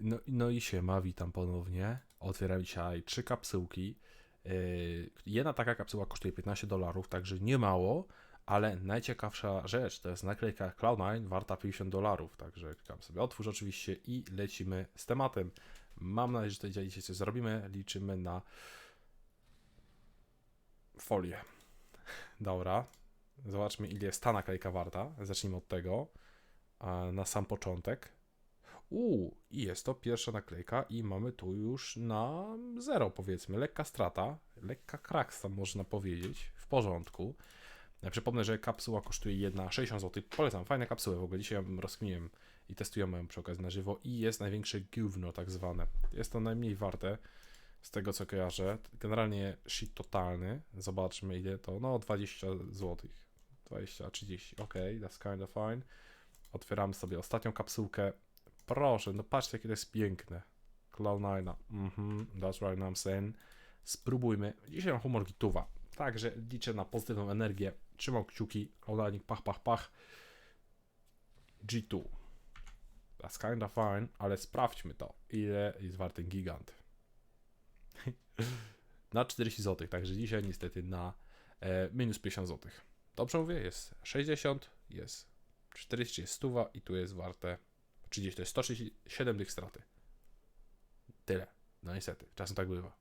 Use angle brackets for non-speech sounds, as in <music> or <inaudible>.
No, no i siema, witam ponownie. Otwieram dzisiaj trzy kapsułki. Yy, jedna taka kapsuła kosztuje 15 dolarów, także nie mało, ale najciekawsza rzecz to jest naklejka Cloud9 warta 50 dolarów, także klikam sobie otwórz oczywiście i lecimy z tematem. Mam nadzieję, że tutaj dzisiaj coś zrobimy. Liczymy na folię. <laughs> Dobra. Zobaczmy, ile jest ta naklejka warta. Zacznijmy od tego. Na sam początek. Uuu, i jest to pierwsza naklejka i mamy tu już na zero powiedzmy, lekka strata, lekka kraksa można powiedzieć, w porządku. Ja przypomnę, że kapsuła kosztuje jedna 60 zł, polecam, fajne kapsuły w ogóle, dzisiaj ją rozkminiłem i testujemy ją przy okazji na żywo. I jest największe gówno tak zwane. Jest to najmniej warte z tego co kojarzę, generalnie shit totalny, zobaczmy ile to, no 20 zł, 20, 30, ok, that's kind of fine. Otwieramy sobie ostatnią kapsułkę, Proszę, no patrzcie, jakie to jest piękne. Cloud9. Mhm, that's right, I'm saying. Spróbujmy. Dzisiaj mam humor gituwa. Także liczę na pozytywną energię. Trzymam kciuki. Cloud9, pach, pach, pach. G2. That's kind of fine, ale sprawdźmy to. Ile jest warty gigant? <laughs> na 40 zł, także dzisiaj niestety na e, minus 50 zł. Dobrze mówię? Jest 60, jest 40, jest 100 i tu jest warte 30, to jest 137 tych straty. Tyle. No niestety, czasem tak bywa.